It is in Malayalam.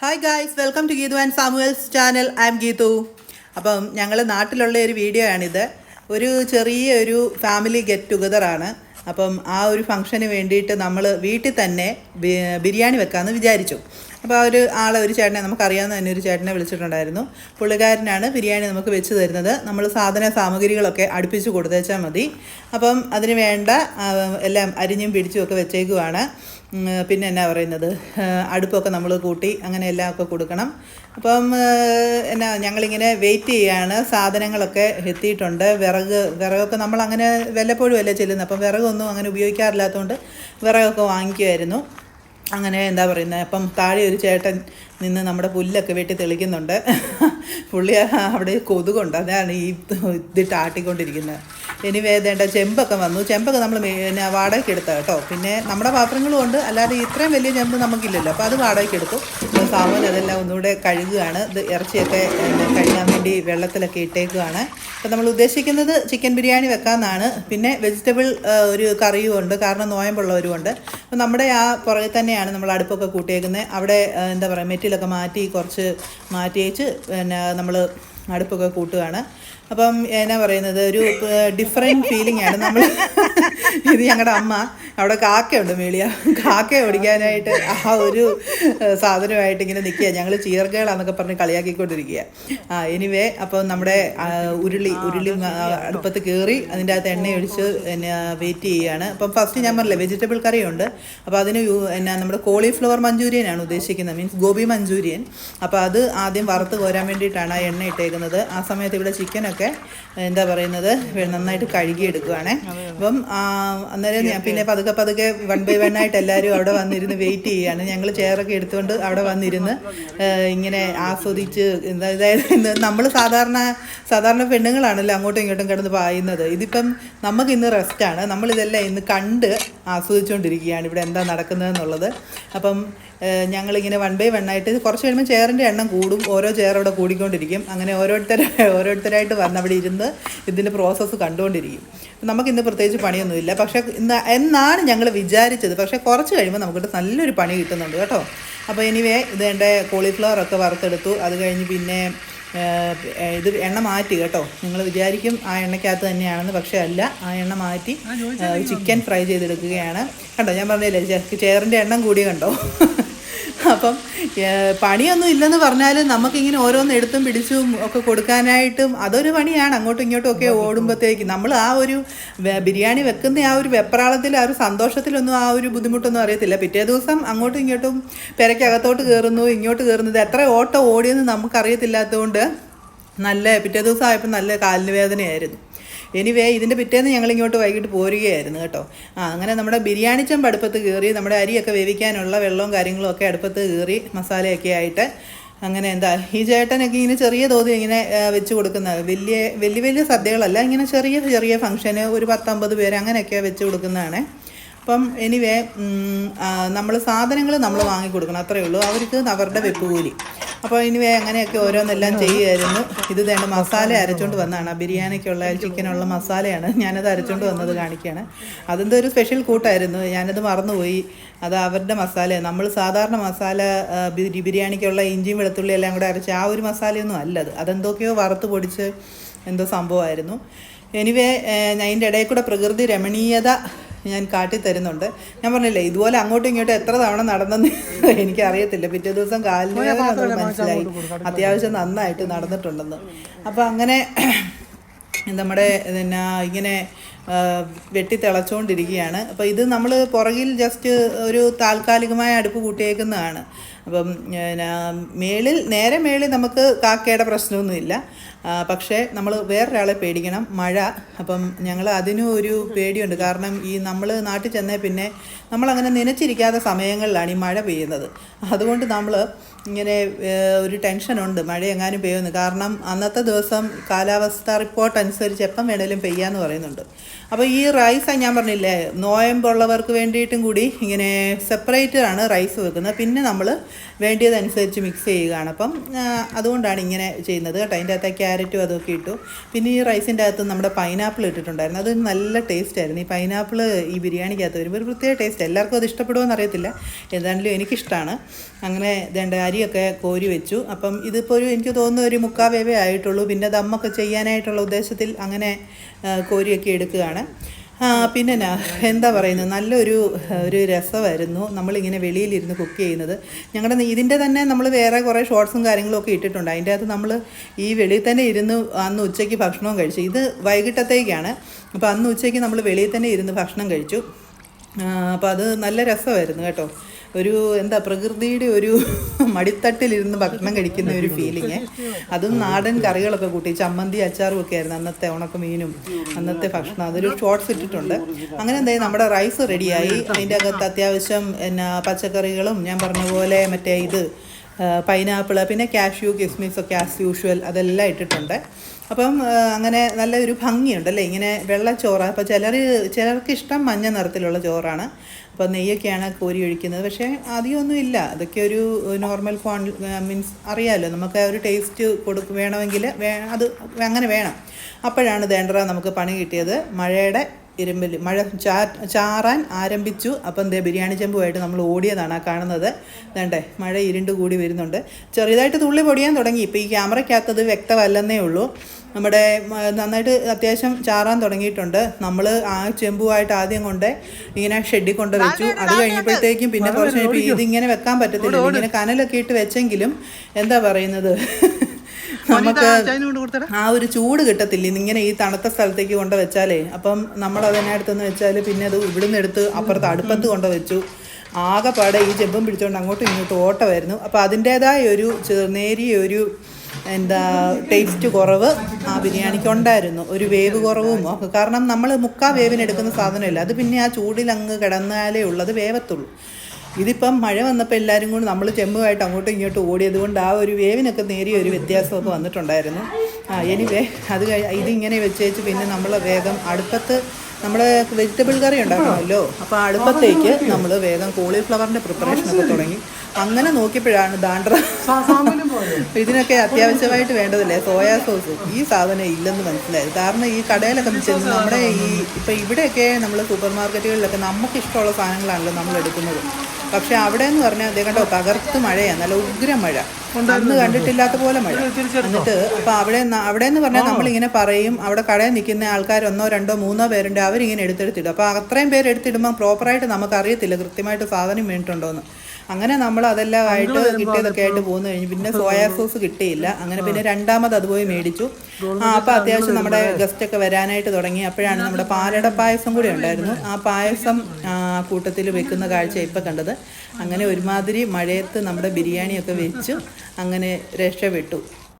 Hi guys welcome to Geethu and Samuel's channel I am Geethu അപ്പം ഞങ്ങൾ നാട്ടിലുള്ള ഒരു വീഡിയോ ആണിത് ഒരു ചെറിയ ഒരു ഫാമിലി ഗെറ്റ് ടുഗദറാണ് അപ്പം ആ ഒരു ഫംഗ്ഷന് വേണ്ടിയിട്ട് നമ്മൾ വീട്ടിൽ തന്നെ ബിരിയാണി വെക്കാമെന്ന് വിചാരിച്ചു. അപ്പോൾ ആ ഒരു ആളെ ഒരു ചേട്ടനെ നമുക്കറിയാവുന്ന തന്നെ ഒരു ചേട്ടനെ വിളിച്ചിട്ടുണ്ടായിരുന്നു. പുള്ളിക്കാരനാണ് ബിരിയാണി നമുക്ക് വെച്ച് തരുന്നത്. നമ്മൾ സാധന സാമഗ്രികളൊക്കെ അടുപ്പിച്ച് കൊടുത്തേച്ചാൽ മതി. അപ്പം അതിന് വേണ്ട എല്ലാം അരിഞ്ഞും പിടിച്ചും ഒക്കെ വെച്ചേക്കുവാണ്. പിന്നെ എന്നാ പറയുന്നത്? അടുപ്പൊക്കെ നമ്മൾ കൂട്ടി അങ്ങനെ എല്ലാം ഒക്കെ കൊടുക്കണം. അപ്പം എന്നാ ഞങ്ങളിങ്ങനെ വെയിറ്റ് ചെയ്യാണ്. സാധനങ്ങളൊക്കെ എത്തിയിട്ടുണ്ട്. വിറക് വിറകൊക്കെ നമ്മൾ അങ്ങനെ വല്ലപ്പോഴും അല്ലേ ചെല്ലുന്നത് അപ്പം വിറകൊന്നും അങ്ങനെ ഉപയോഗിക്കാറില്ലാത്തതുകൊണ്ട് വിറകൊക്കെ വാങ്ങിക്കുമായിരുന്നു അങ്ങനെ എന്താ പറയുന്നത് അപ്പം താഴെ ഒരു ചേട്ടൻ നിന്ന് നമ്മുടെ പുല്ലൊക്കെ വെട്ടി തെളിക്കുന്നുണ്ട്. പുള്ളി അവിടെ കൊതുകുണ്ട്. അതാണ് ഈ ഇതിട്ട് ആട്ടിക്കൊണ്ടിരിക്കുന്നത് ഇനി വേദേണ്ട ചെമ്പൊക്കെ വന്നു. ചെമ്പൊക്കെ നമ്മൾ പിന്നെ വാടകയ്ക്ക് എടുത്ത കേട്ടോ. പിന്നെ നമ്മുടെ പാത്രങ്ങളും ഉണ്ട്. അല്ലാതെ ഇത്രയും വലിയ ചെമ്പ് നമുക്കില്ലല്ലോ. അപ്പോൾ അത് വാടകയ്ക്ക് എടുത്തു സാമൂൻ അതെല്ലാം ഒന്നുകൂടെ കഴുകുകയാണ്. ഇത് ഇറച്ചിയൊക്കെ കഴുകാൻ വേണ്ടി വെള്ളത്തിലൊക്കെ ഇട്ടേക്കുകയാണ് അപ്പോൾ നമ്മൾ ഉദ്ദേശിക്കുന്നത് ചിക്കൻ ബിരിയാണി വെക്കാമെന്നാണ്. പിന്നെ വെജിറ്റബിൾ ഒരു കറിയും ഉണ്ട്. കാരണം നോയമ്പുള്ളവരും ഉണ്ട്. അപ്പോൾ നമ്മുടെ ആ പുറകിൽ തന്നെയാണ് നമ്മൾ അടുപ്പൊക്കെ കൂട്ടിയേക്കുന്നത്. അവിടെ എന്താ പറയുക മെറ്റിലൊക്കെ മാറ്റി കുറച്ച് മാറ്റി വെച്ച് പിന്നെ നമ്മൾ അടുപ്പൊക്കെ കൂട്ടുകയാണ് അപ്പം എന്നാ പറയുന്നത് ഒരു ഡിഫറെന്റ് ഫീലിംഗ് ആണ് നമ്മൾ. ഇത് ഞങ്ങളുടെ അമ്മ. അവിടെ കാക്കയുണ്ട് മേളിയ കാക്ക ഓടിക്കാനായിട്ട് ആ ഒരു സാധനമായിട്ട് ഇങ്ങനെ നിൽക്കുക ഞങ്ങൾ ചീർക്കുകളാന്നൊക്കെ പറഞ്ഞ് കളിയാക്കിക്കൊണ്ടിരിക്കുക ആ എനിവേ അപ്പോൾ നമ്മുടെ ഉരുളി ഉരുളി അടുപ്പത്ത് കയറി അതിന്റെ അകത്ത് എണ്ണ ഒഴിച്ച് പിന്നെ വെയിറ്റ് ചെയ്യുകയാണ്. അപ്പം ഫസ്റ്റ് ഞാൻ പറഞ്ഞില്ലേ വെജിറ്റബിൾ കറിയുണ്ട്. അപ്പോൾ അതിന് എന്നാ നമ്മുടെ കോളിഫ്ലവർ മഞ്ചൂരിയനാണ് ഉദ്ദേശിക്കുന്നത്. Means gobi Manchurian. അപ്പോൾ അത് ആദ്യം വറുത്ത് കോരാൻ വേണ്ടിയിട്ടാണ് ആ എണ്ണ ഇട്ടേക്കുന്നത്. ആ സമയത്ത് ഇവിടെ ചിക്കനൊക്കെ എന്താ പറയുന്നത് നന്നായിട്ട് കഴുകിയെടുക്കുവാണ്. അപ്പം അന്നേരം ഞാൻ പിന്നെ പതുക്കെ പതുക്കെ വൺ ബൈ വൺ ആയിട്ട് എല്ലാവരും അവിടെ വന്നിരുന്ന് വെയിറ്റ് ചെയ്യുകയാണ്. ഞങ്ങൾ ചെയറൊക്കെ എടുത്തുകൊണ്ട് അവിടെ വന്നിരുന്ന് ഇങ്ങനെ ആസ്വദിച്ച് അതായത് നമ്മൾ സാധാരണ സാധാരണ പെണ്ണുങ്ങളാണല്ലോ അങ്ങോട്ടും ഇങ്ങോട്ടും കിടന്ന് പായുന്നത്. ഇതിപ്പം നമുക്ക് ഇന്ന് റെസ്റ്റാണ് നമ്മളിതെല്ലാം ഇന്ന് കണ്ട് ആസ്വദിച്ചുകൊണ്ടിരിക്കുകയാണ് ഇവിടെ എന്താ നടക്കുന്നതെന്നുള്ളത് അപ്പം ഞങ്ങളിങ്ങനെ വൺ ബൈ വൺ ആയിട്ട് കുറച്ച് കഴിയുമ്പോൾ ചെയറിന്റെ എണ്ണം കൂടും. ഓരോ ചെയർ അവിടെ കൂടിക്കൊണ്ടിരിക്കും. അങ്ങനെ ഓരോരുത്തർ ഓരോരുത്തരായിട്ട് വന്ന് അവിടെ ഇരുന്ന് ഇതിന്റെ പ്രോസസ്സ് കണ്ടുകൊണ്ടിരിക്കും. നമുക്ക് ഇന്ന് പ്രത്യേകിച്ച് പണിയൊന്നുമില്ല. പക്ഷേ ഇന്ന് എന്നാണ് ഞങ്ങൾ വിചാരിച്ചത്. പക്ഷേ കുറച്ച് കഴിയുമ്പോൾ നമുക്കിട്ട് നല്ലൊരു പണി കിട്ടുന്നുണ്ട് കേട്ടോ. അപ്പോൾ എനിവേ ഇത് എന്റെ കോളിഫ്ലവർ ഒക്കെ വറുത്തെടുത്തു. അത് കഴിഞ്ഞ് പിന്നെ ഇത് എണ്ണ മാറ്റി കേട്ടോ. നിങ്ങൾ വിചാരിക്കും ആ എണ്ണയ്ക്കകത്ത് തന്നെയാണെന്ന്. പക്ഷേ അല്ല ആ എണ്ണ മാറ്റി ചിക്കൻ ഫ്രൈ ചെയ്തെടുക്കുകയാണ്. കണ്ടോ ഞാൻ പറഞ്ഞില്ലേ ചേറിന്റെ എണ്ണം കൂടി കണ്ടോ? അപ്പം പണിയൊന്നും ഇല്ലെന്ന് പറഞ്ഞാലും നമുക്കിങ്ങനെ ഓരോന്ന് എടുത്തും പിടിച്ചും ഒക്കെ കൊടുക്കാനായിട്ടും അതൊരു പണിയാണ്. അങ്ങോട്ടും ഇങ്ങോട്ടും ഒക്കെ ഓടുമ്പോഴത്തേക്ക് നമ്മൾ ആ ഒരു ബിരിയാണി വെക്കുന്ന ആ ഒരു വെപ്രാളത്തിൽ ആ ഒരു സന്തോഷത്തിലൊന്നും ആ ഒരു ബുദ്ധിമുട്ടൊന്നും അറിയത്തില്ല. പിറ്റേ ദിവസം അങ്ങോട്ടും ഇങ്ങോട്ടും പെരയ്ക്കകത്തോട്ട് കയറുന്നു ഇങ്ങോട്ട് കയറുന്നത് എത്ര ഓട്ടം ഓടിയെന്ന് നമുക്കറിയത്തില്ലാത്തതുകൊണ്ട് നല്ല പിറ്റേ ദിവസം ആയപ്പോൾ നല്ല കാലിന് വേദനയായിരുന്നു. എനിവേ ഇതിന്റെ പിറ്റേന്ന് ഞങ്ങൾ ഇങ്ങോട്ട് വൈകിട്ട് പോരുകയായിരുന്നു കേട്ടോ. ആ അങ്ങനെ നമ്മുടെ ബിരിയാണി ചെമ്പ് അടുപ്പത്ത് കയറി നമ്മുടെ അരിയൊക്കെ വേവിക്കാനുള്ള വെള്ളവും കാര്യങ്ങളും ഒക്കെ അടുപ്പത്ത് കയറി മസാലയൊക്കെ ആയിട്ട് അങ്ങനെ എന്താ ഈ ചേട്ടനൊക്കെ ഇങ്ങനെ ചെറിയ തോതിൽ ഇങ്ങനെ വെച്ച് കൊടുക്കുന്ന വലിയ വലിയ വലിയ സദ്യകളല്ല ഇങ്ങനെ ചെറിയ ചെറിയ ഫംഗ്ഷന് ഒരു പത്തമ്പത് പേര് അങ്ങനെയൊക്കെ വെച്ച് കൊടുക്കുന്നതാണ്. അപ്പം എനിവേ നമ്മൾ സാധനങ്ങൾ നമ്മൾ വാങ്ങിക്കൊടുക്കണം. അത്രയേ ഉള്ളൂ. അവർക്ക് അവരുടെ വെപ്പ് കൂലി അപ്പോൾ ഇനിവേ അങ്ങനെയൊക്കെ ഓരോന്നെല്ലാം ചെയ്യുമായിരുന്നു ഇത് വേണ്ട മസാല അരച്ചുകൊണ്ട് വന്നതാണ്. ബിരിയാണിക്കുള്ള ചിക്കനുള്ള മസാലയാണ് ഞാനത് അരച്ചുകൊണ്ട് വന്നത് കാണിക്കുകയാണ് അതെന്തോ ഒരു സ്പെഷ്യൽ കൂട്ടായിരുന്നു. ഞാനത് മറന്നുപോയി. അത് അവരുടെ മസാല നമ്മൾ സാധാരണ മസാല ബിരിയാണിക്കുള്ള ഇഞ്ചിയും വെളുത്തുള്ളി എല്ലാം കൂടെ അരച്ച് ആ ഒരു മസാലയൊന്നും അല്ലത് അതെന്തൊക്കെയോ വറുത്ത് പൊടിച്ച് എന്തോ സംഭവമായിരുന്നു. എനിവേ അതിന്റെ ഇടയിൽ കൂടെ പ്രകൃതി രമണീയത ഞാൻ കാട്ടി തരുന്നുണ്ട്. ഞാൻ പറഞ്ഞില്ലേ ഇതുപോലെ അങ്ങോട്ടും ഇങ്ങോട്ടും എത്ര തവണ നടന്നെന്ന് എനിക്കറിയത്തില്ല. പിറ്റേ ദിവസം കാലിന് മനസ്സിലായി. അത്യാവശ്യം നന്നായിട്ട് നടന്നിട്ടുണ്ടെന്ന്. അപ്പോൾ അങ്ങനെ നമ്മുടെ പിന്നെ ഇങ്ങനെ വെട്ടി തിളച്ചുകൊണ്ടിരിക്കുകയാണ് അപ്പോൾ ഇത് നമ്മൾ പുറകിൽ ജസ്റ്റ് ഒരു താൽക്കാലികമായ അടുപ്പ് കൂട്ടിയേക്കുന്നതാണ്. അപ്പം മേളിൽ നേരെ മേളിൽ നമുക്ക് കാക്കയുടെ പ്രശ്നമൊന്നുമില്ല. പക്ഷേ നമ്മൾ വേറൊരാളെ പേടിക്കണം. മഴ അപ്പം ഞങ്ങൾ അതിനും ഒരു പേടിയുണ്ട്. കാരണം ഈ നമ്മൾ നാട്ടിൽ ചെന്നേ പിന്നെ നമ്മളങ്ങനെ നനച്ചിരിക്കാത്ത സമയങ്ങളിലാണ് ഈ മഴ പെയ്യുന്നത്. അതുകൊണ്ട് നമ്മൾ ഇങ്ങനെ ഒരു ടെൻഷനുണ്ട് മഴ എങ്ങാനും പെയ്യുന്നു കാരണം അന്നത്തെ ദിവസം കാലാവസ്ഥ റിപ്പോർട്ട് അനുസരിച്ച് എപ്പം വേണേലും പെയ്യാന്ന് പറയുന്നുണ്ട്. അപ്പോൾ ഈ റൈസ് ഞാൻ പറഞ്ഞില്ലേ നോയമ്പുള്ളവർക്ക് വേണ്ടിയിട്ടും കൂടി ഇങ്ങനെ സെപ്പറേറ്റ് ആണ് റൈസ് വെക്കുന്നത്. പിന്നെ നമ്മൾ വേണ്ടിയതനുസരിച്ച് മിക്സ് ചെയ്യുകയാണ്. അപ്പം അതുകൊണ്ടാണ് ഇങ്ങനെ ചെയ്യുന്നത് കേട്ടോ. അതിന്റെ അകത്ത് ക്യാരറ്റും അതൊക്കെ ഇട്ടു. പിന്നെ ഈ റൈസിന്റെ അകത്ത് നമ്മുടെ പൈനാപ്പിൾ ഇട്ടിട്ടുണ്ടായിരുന്നു. അത് നല്ല ടേസ്റ്റ് ആയിരുന്നു. ഈ പൈനാപ്പിൾ ഈ ബിരിയാണിക്കകത്ത് വരുമ്പോൾ ഒരു പ്രത്യേക ടേസ്റ്റ് എല്ലാവർക്കും അത് ഇഷ്ടപ്പെടുമോ അറിയത്തില്ല. ഏതാണെങ്കിലും എനിക്കിഷ്ടമാണ് അങ്ങനെ ഇതേണ്ട അരിയൊക്കെ കോരി വെച്ചു. അപ്പം ഇതിപ്പോൾ ഒരു എനിക്ക് തോന്നുന്നു ഒരു മുക്കാ വേവേ ആയിട്ടുള്ളൂ. പിന്നെ ദമ്മൊക്കെ ചെയ്യാനായിട്ടുള്ള ഉദ്ദേശത്തിൽ അങ്ങനെ കോരിയൊക്കെ എടുക്കുകയാണ്. ആ, പിന്നെ എന്താ പറയുന്നത് നല്ലൊരു ഒരു രസമായിരുന്നു നമ്മളിങ്ങനെ വെളിയിലിരുന്ന് കുക്ക് ചെയ്യുന്നത്. ഞങ്ങളുടെ ഇതിന്റെ തന്നെ നമ്മൾ വേറെ കുറേ ഷോർട്സും കാര്യങ്ങളും ഒക്കെ ഇട്ടിട്ടുണ്ട്. അതിന്റെ അകത്ത് നമ്മൾ ഈ വെളിയിൽ തന്നെ ഇരുന്ന് അന്ന് ഉച്ചയ്ക്ക് ഭക്ഷണവും കഴിച്ചു. ഇത് വൈകിട്ടത്തേക്കാണ്. അപ്പോൾ അന്ന് ഉച്ചയ്ക്ക് നമ്മൾ വെളിയിൽ തന്നെ ഇരുന്ന് ഭക്ഷണം കഴിച്ചു. അപ്പോൾ അത് നല്ല രസമായിരുന്നു കേട്ടോ. ഒരു എന്താ പ്രകൃതിയുടെ ഒരു മടിത്തട്ടിലിരുന്ന് ഭക്ഷണം കഴിക്കുന്ന ഒരു ഫീലിങ് അതും നാടൻ കറികളൊക്കെ കൂട്ടി ചമ്മന്തി അച്ചാറും ഒക്കെ ആയിരുന്നു അന്നത്തെ ഉണക്കമീനും അന്നത്തെ ഭക്ഷണം. അതൊരു ഷോർട്ട്സ് ഇട്ടിട്ടുണ്ട്. അങ്ങനെ എന്തായാലും നമ്മുടെ റൈസ് റെഡിയായി അതിന്റെ അകത്ത് അത്യാവശ്യം എന്നാ പച്ചക്കറികളും ഞാൻ പറഞ്ഞ പോലെ മറ്റേ ഇത് പൈനാപ്പിൾ പിന്നെ കാഷ്യൂ കിസ്മിസ് ഒക്കെ ആസ് യൂഷ്വൽ അതെല്ലാം ഇട്ടിട്ടുണ്ട്. അപ്പം അങ്ങനെ നല്ലൊരു ഭംഗിയുണ്ടല്ലേ ഇങ്ങനെ വെള്ളച്ചോറ് അപ്പോൾ ചിലർ ചിലർക്ക് ഇഷ്ടം മഞ്ഞ നിറത്തിലുള്ള ചോറാണ്. അപ്പോൾ നെയ്യൊക്കെയാണ് കോരി ഒഴിക്കുന്നത്. പക്ഷേ അധികമൊന്നും ഇല്ല. അതൊക്കെ ഒരു നോർമൽ ക്വാൺ മീൻസ് അറിയാമല്ലോ നമുക്ക് ഒരു ടേസ്റ്റ് കൊടുക്ക വേണമെങ്കിൽ അത് അങ്ങനെ വേണം. അപ്പോഴാണ് ദേണ്ടറ നമുക്ക് പണി കിട്ടിയത്. മഴയുടെ ഇരുമ്പിൽ മഴ ചാ ചാറാൻ ആരംഭിച്ചു. അപ്പം ദേ ബിരിയാണി ചെമ്പുമായിട്ട് നമ്മൾ ഓടിയതാണ് ആ കാണുന്നത്. വേണ്ടേ മഴ ഇരുണ്ട് കൂടി വരുന്നുണ്ട്. ചെറിയതായിട്ട് തുള്ളി പൊടിയാൻ തുടങ്ങി. ഇപ്പോൾ ഈ ക്യാമറയ്ക്കകത്തത് വ്യക്തമല്ലെന്നേ ഉള്ളൂ. നമ്മുടെ നന്നായിട്ട് അത്യാവശ്യം ചാറാൻ തുടങ്ങിയിട്ടുണ്ട്. നമ്മൾ ആ ചെമ്പുമായിട്ട് ആദ്യം കൊണ്ട് ഇങ്ങനെ ഷെഡിൽ കൊണ്ട് വെച്ചു. അത് കഴിഞ്ഞപ്പോഴത്തേക്കും പിന്നെ കുറച്ച് കഴിഞ്ഞപ്പോൾ ഇതിങ്ങനെ വെക്കാൻ പറ്റത്തില്ല. ഇങ്ങനെ കനലൊക്കെ ഇട്ട് വെച്ചെങ്കിലും എന്താ പറയുന്നത്? നമുക്ക് ആ ഒരു ചൂട് കിട്ടത്തില്ല. ഇങ്ങനെ ഈ തണുത്ത സ്ഥലത്തേക്ക് കൊണ്ട് വെച്ചാലേ അപ്പം നമ്മൾ അതിനെ അടുത്തുനിന്ന് വെച്ചാൽ പിന്നെ അത് ഇവിടുന്ന് എടുത്ത് അപ്പുറത്ത് അടുപ്പത്ത് കൊണ്ട് വെച്ചു. ആകെപ്പാടെ ഈ ചെമ്പും പിടിച്ചുകൊണ്ട് അങ്ങോട്ടും ഇങ്ങോട്ടും ഓട്ടമായിരുന്നു. അപ്പോൾ അതിന്റേതായ ഒരു ചെറുനേരിയ നേരിയ ഒരു എന്താ ടേസ്റ്റ് കുറവ് ആ ബിരിയാണിക്ക് ഉണ്ടായിരുന്നു. ഒരു വേവ് കുറവും കാരണം നമ്മൾ മുക്കാ വേവിന് എടുക്കുന്ന സാധനമല്ല. അത് പിന്നെ ആ ചൂടിൽ അങ്ങ് കിടന്നാലേ ഉള്ളത് വേവത്തുള്ളൂ. ഇതിപ്പം മഴ വന്നപ്പോൾ എല്ലാവരും കൂടി നമ്മൾ ചെമ്മുമായിട്ട് അങ്ങോട്ടും ഇങ്ങോട്ടും ഓടിയത് കൊണ്ട് ആ ഒരു വേവിനൊക്കെ നേരിയ ഒരു വ്യത്യാസമൊക്കെ വന്നിട്ടുണ്ടായിരുന്നു. ആ എനിവേ അത് ഇതിങ്ങനെ വെച്ച് വെച്ച് പിന്നെ നമ്മൾ വേഗം അടുപ്പത്ത് നമ്മൾ വെജിറ്റബിൾ കറി ഉണ്ടാക്കണമല്ലോ. അപ്പോൾ അടുപ്പത്തേക്ക് നമ്മൾ വേഗം കോളിഫ്ലവറിന്റെ പ്രിപ്പറേഷനൊക്കെ തുടങ്ങി. അങ്ങനെ നോക്കിയപ്പോഴാണ് ദാണ്ട്ര ഇതിനൊക്കെ അത്യാവശ്യമായിട്ട് വേണ്ടതല്ലേ? സോയാ സോസ് ഈ സാധനം ഇല്ലെന്ന് മനസ്സിലായി കാരണം ഈ കടയിലൊക്കെ ചെന്ന് നമ്മുടെ ഈ ഇപ്പം ഇവിടെയൊക്കെ നമ്മൾ സൂപ്പർ മാർക്കറ്റുകളിലൊക്കെ നമുക്ക് ഇഷ്ടമുള്ള സാധനങ്ങളാണല്ലോ നമ്മൾ എടുക്കുന്നത്. പക്ഷെ അവിടെ എന്ന് പറഞ്ഞാൽ അതേ കണ്ടോ തകർത്ത് മഴയാണ് നല്ല ഉഗ്ര മഴ. അന്ന് കണ്ടിട്ടില്ലാത്ത പോലെ മഴ. എന്നിട്ട് അപ്പൊ അവിടെ അവിടെ എന്ന് പറഞ്ഞാൽ നമ്മളിങ്ങനെ പറയും അവിടെ കടയിൽ നിൽക്കുന്ന ആൾക്കാർ ഒന്നോ രണ്ടോ മൂന്നോ പേരുണ്ട് അവരിങ്ങനെ എടുത്തെടുത്തിടും. അപ്പോൾ അത്രയും പേര് എടുത്തിടുമ്പോൾ പ്രോപ്പറായിട്ട് നമുക്ക് അറിയത്തില്ല കൃത്യമായിട്ട് സാധനം വീണിട്ടുണ്ടോന്ന്. അങ്ങനെ നമ്മൾ അതെല്ലാം ആയിട്ട് കിട്ടിയതൊക്കെ ആയിട്ട് പോന്നു കഴിഞ്ഞു പിന്നെ സോയാ സോസ് കിട്ടിയില്ല. അങ്ങനെ പിന്നെ രണ്ടാമത് അതുപോയി മേടിച്ചു. ആ അപ്പം അത്യാവശ്യം നമ്മുടെ ഗസ്റ്റ് ഒക്കെ വരാനായിട്ട് തുടങ്ങി. അപ്പോഴാണ് നമ്മുടെ പാലട പായസം കൂടി ഉണ്ടായിരുന്നു. ആ പായസം കൂട്ടത്തിൽ വെക്കുന്ന കാഴ്ച ഇപ്പം കണ്ടത്. അങ്ങനെ ഒരുമാതിരി മഴയത്ത് നമ്മുടെ ബിരിയാണിയൊക്കെ വെച്ചു. അങ്ങനെ രക്ഷപ്പെട്ടു.